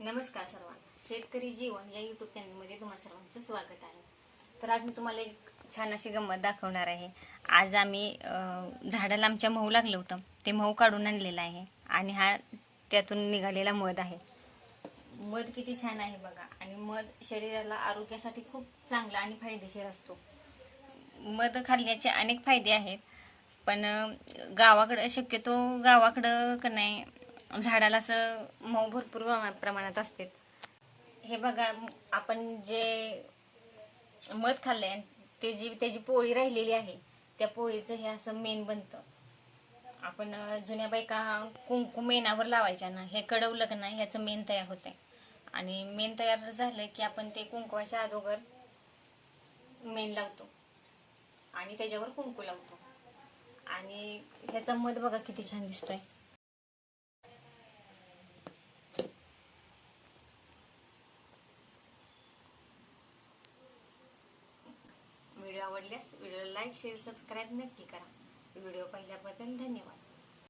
नमस्कार सर्वांना. शेतकरी जीवन या युट्यूब चॅनलमध्ये तुम्हा सर्वांचं स्वागत आहे. तर आज मी तुम्हाला एक छान अशी गंमत दाखवणार आहे. आज आम्ही झाडाला आमच्या मऊ लागलं होतं. ते मऊ काढून आणलेलं आहे आणि हा त्यातून निघालेला मध आहे. मध किती छान आहे बघा. आणि मध शरीराला आरोग्यासाठी खूप चांगला आणि फायदेशीर असतो. मध खाल्ल्याचे अनेक फायदे आहेत. पण गावाकडं शक्यतो गावाकडं का नाही झाडाला असं मऊ भरपूर प्रमा- प्रमाणात असते. हे बघा आपण जे मध खाल्लंय ते जी त्याची पोळी राहिलेली आहे त्या पोळीचं हे असं मेन बनतं. आपण जुन्या बायका कुंकू मेनावर लावायच्या ना हे कडवलं का नाही ह्याचं मेन तयार होतंय. आणि मेन तयार झालं की आपण ते कुंकवाच्या अगोदर मेन लावतो. आणि त्याच्यावर कुंकू लावतो. आणि ह्याचा मध बघा किती छान दिसतोय व्हिडिओ आवडल्यास व्हिडिओला लाईक शेअर सबस्क्राईब नक्की करा. व्हिडिओ पाहिल्याबद्दल धन्यवाद.